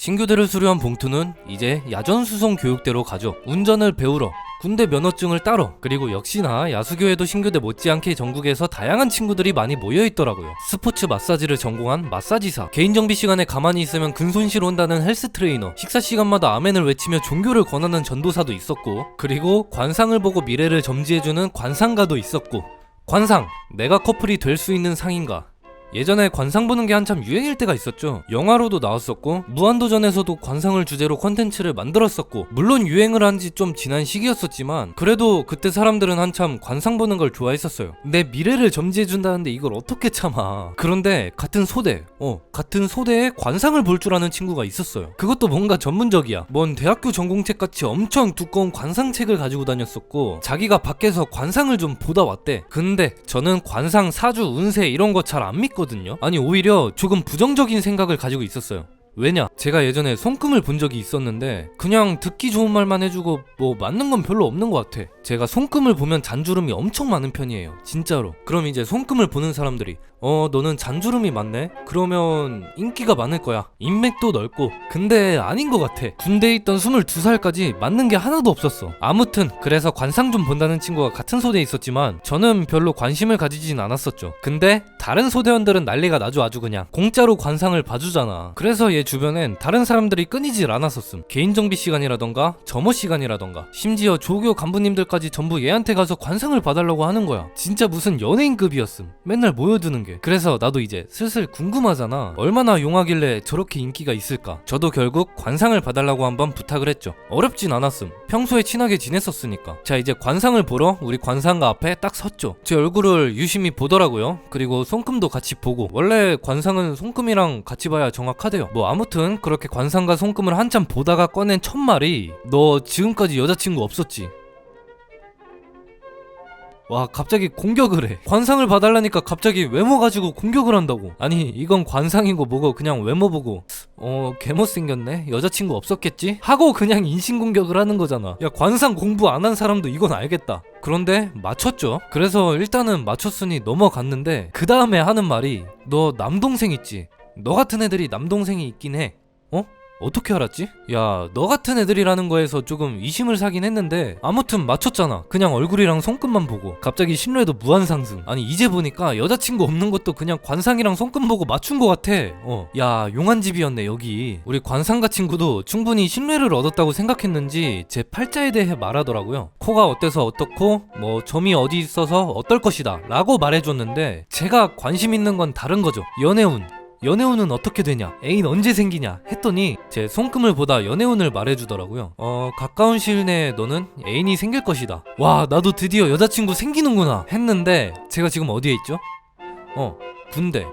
신규대를 수료한 봉투는 이제 야전수송 교육대로 가죠. 운전을 배우러 군대 면허증을 따러 그리고 역시나 야수교에도 신교대 못지않게 전국에서 다양한 친구들이 많이 모여 있더라고요. 스포츠 마사지를 전공한 마사지사, 개인 정비 시간에 가만히 있으면 근손실 온다는 헬스 트레이너, 식사 시간마다 아멘을 외치며 종교를 권하는 전도사도 있었고, 그리고 관상을 보고 미래를 점지해주는 관상가도 있었고, 관상, 내가 커플이 될 수 있는 상인가? 예전에 관상 보는 게 한참 유행일 때가 있었죠. 영화로도 나왔었고 무한도전에서도 관상을 주제로 컨텐츠를 만들었었고 물론 유행을 한 지 좀 지난 시기였었지만 그래도 그때 사람들은 한참 관상 보는 걸 좋아했었어요. 내 미래를 점지해 준다는데 이걸 어떻게 참아? 그런데 같은 소대, 어 같은 소대에 관상을 볼 줄 아는 친구가 있었어요. 그것도 뭔가 전문적이야. 뭔 대학교 전공책 같이 엄청 두꺼운 관상책을 가지고 다녔었고 자기가 밖에서 관상을 좀 보다 왔대. 근데 저는 관상 사주 운세 이런 거 잘 안 믿 거든요. 아니 오히려 조금 부정적인 생각을 가지고 있었어요. 왜냐? 제가 예전에 손금을 본 적이 있었는데 그냥 듣기 좋은 말만 해주고 뭐 맞는 건 별로 없는 것 같아. 제가 손금을 보면 잔주름이 엄청 많은 편이에요. 진짜로. 그럼 이제 손금을 보는 사람들이 어 너는 잔주름이 많네? 그러면 인기가 많을 거야. 인맥도 넓고. 근데 아닌 것 같아. 군대에 있던 22살까지 맞는 게 하나도 없었어. 아무튼 그래서 관상 좀 본다는 친구가 같은 소대에 있었지만 저는 별로 관심을 가지진 않았었죠. 근데 다른 소대원들은 난리가 나죠 아주 그냥. 공짜로 관상을 봐주잖아. 그래서 얘 주변엔 다른 사람들이 끊이질 않았었음. 개인 정비 시간이라던가 점호 시간이라던가 심지어 조교 간부님들까지 전부 얘한테 가서 관상을 봐달라고 하는 거야. 진짜 무슨 연예인급이었음. 맨날 모여드는 게. 그래서 나도 이제 슬슬 궁금하잖아. 얼마나 용하길래 저렇게 인기가 있을까? 저도 결국 관상을 봐달라고 한번 부탁을 했죠. 어렵진 않았음. 평소에 친하게 지냈었으니까. 자 이제 관상을 보러 우리 관상가 앞에 딱 섰죠. 제 얼굴을 유심히 보더라고요. 그리고 손금도 같이 보고. 원래 관상은 손금이랑 같이 봐야 정확하대요. 뭐 아무튼 그렇게 관상과 손금을 한참 보다가 꺼낸 첫 말이 너 지금까지 여자친구 없었지? 와 갑자기 공격을 해. 관상을 봐달라니까 갑자기 외모 가지고 공격을 한다고. 아니 이건 관상이고 뭐고 그냥 외모 보고 어 개못생겼네? 여자친구 없었겠지? 하고 그냥 인신공격을 하는 거잖아. 야 관상 공부 안 한 사람도 이건 알겠다. 그런데 맞췄죠? 그래서 일단은 맞췄으니 넘어갔는데 그 다음에 하는 말이 너 남동생 있지 너 같은 애들이 남동생이 있긴 해 어? 어떻게 알았지? 야, 너 같은 애들이라는 거에서 조금 의심을 사긴 했는데 아무튼 맞췄잖아. 그냥 얼굴이랑 손끝만 보고 갑자기 신뢰도 무한 상승. 아니 이제 보니까 여자친구 없는 것도 그냥 관상이랑 손끝 보고 맞춘 것 같아. 어, 야 용한 집이었네 여기. 우리 관상가 친구도 충분히 신뢰를 얻었다고 생각했는지 제 팔자에 대해 말하더라고요. 코가 어때서 어떻고 뭐 점이 어디 있어서 어떨 것이다라고 말해줬는데 제가 관심 있는 건 다른 거죠. 연애운. 연애운은 어떻게 되냐? 애인 언제 생기냐? 했더니 제 손금을 보다 연애운을 말해주더라고요. 어, 가까운 시일 내에 너는 애인이 생길 것이다. 와, 나도 드디어 여자친구 생기는구나. 했는데 제가 지금 어디에 있죠? 어, 군대.